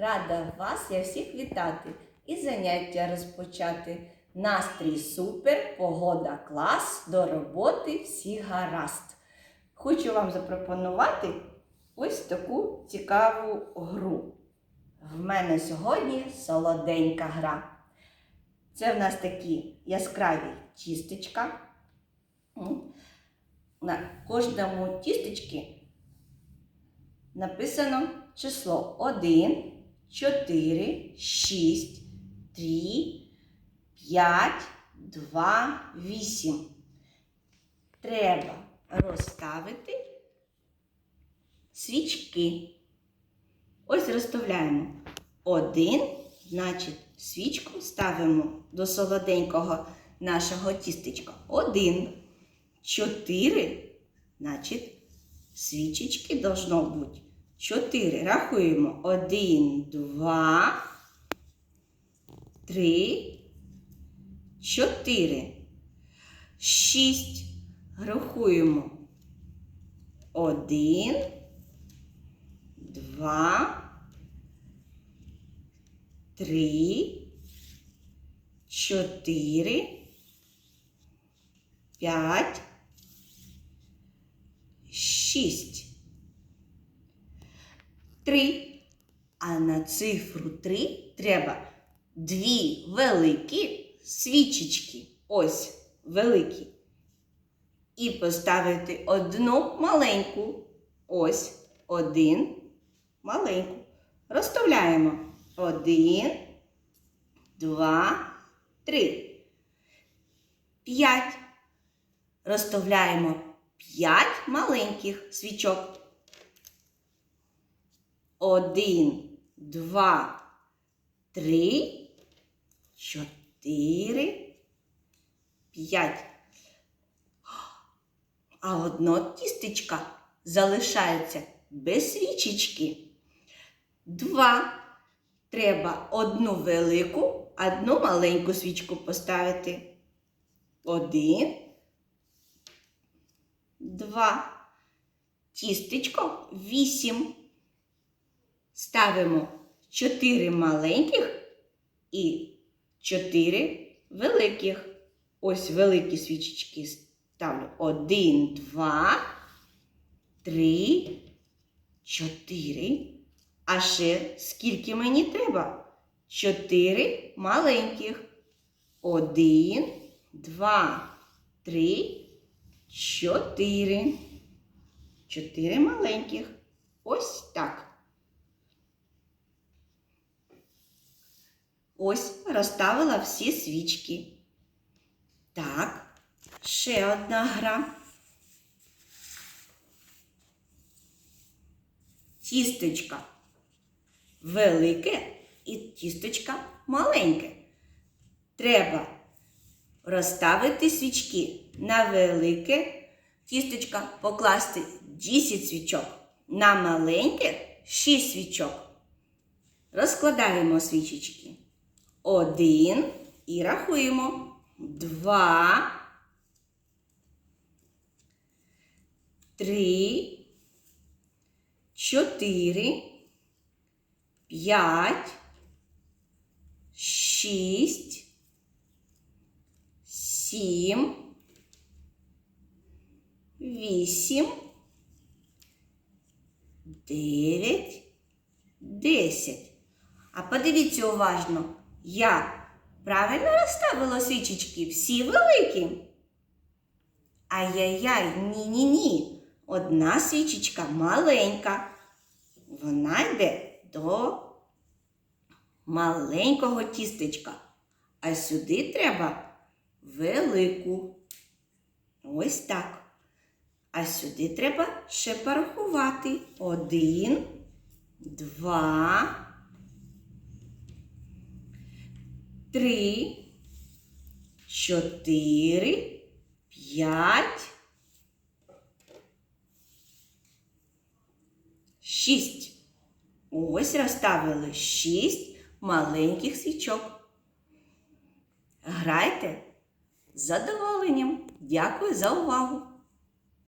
Рада вас я всіх вітати і заняття розпочати. Настрій супер, погода клас, до роботи всі гаразд. Хочу вам запропонувати ось таку цікаву гру. В мене сьогодні солоденька гра. Це в нас такі яскраві тістечка. На кожному тістечці написано число 1, 4, 6, 3, 5, 2, 8. Треба розставити свічки. Ось розставляємо. Один, значить, свічку ставимо до солоденького нашого тістечка. Один. Чотири, значить, свічечки должно бути. Чотири. Рахуємо. Один, два, три, чотири. Шість. Рахуємо. Один, два, три, чотири, п'ять, шість. Три. А на цифру три треба дві великі свічечки. Ось великі. І поставити одну маленьку. Ось один маленьку. Розставляємо. Один, два, три. П'ять. Розставляємо п'ять маленьких свічок. Один, два, три, чотири, п'ять. А одно тістечка залишається без свічечки. Два. Треба одну велику, одну маленьку свічку поставити. Один. Два. Тістечко вісім. Ставимо чотири маленьких і чотири великих. Ось великі свічечки ставлю. Один, два, три, чотири. А ще скільки мені треба? Чотири маленьких. Один, два, три, чотири. Чотири маленьких. Ось так. Ось розставила всі свічки. Так, ще одна гра. Тістечка велике і тістечка маленьке. Треба розставити свічки на велике тістечка покласти 10 свічок, на маленьке 6 свічок. Розкладаємо свічечки. Один і рахуємо. Два. Три. Чотири. П'ять. Шість. Сім. Вісім. Дев'ять. Десять. А подивіться уважно, я правильно розставила свічечки всі великі. Ай-яй-яй, ні-ні-ні. Одна свічечка маленька. Вона йде до маленького тістечка. А сюди треба велику. Ось так. А сюди треба ще порахувати. Один, два. Три, чотири, п'ять, шість. Ось розставили шість маленьких свічок. Грайте з задоволенням. Дякую за увагу!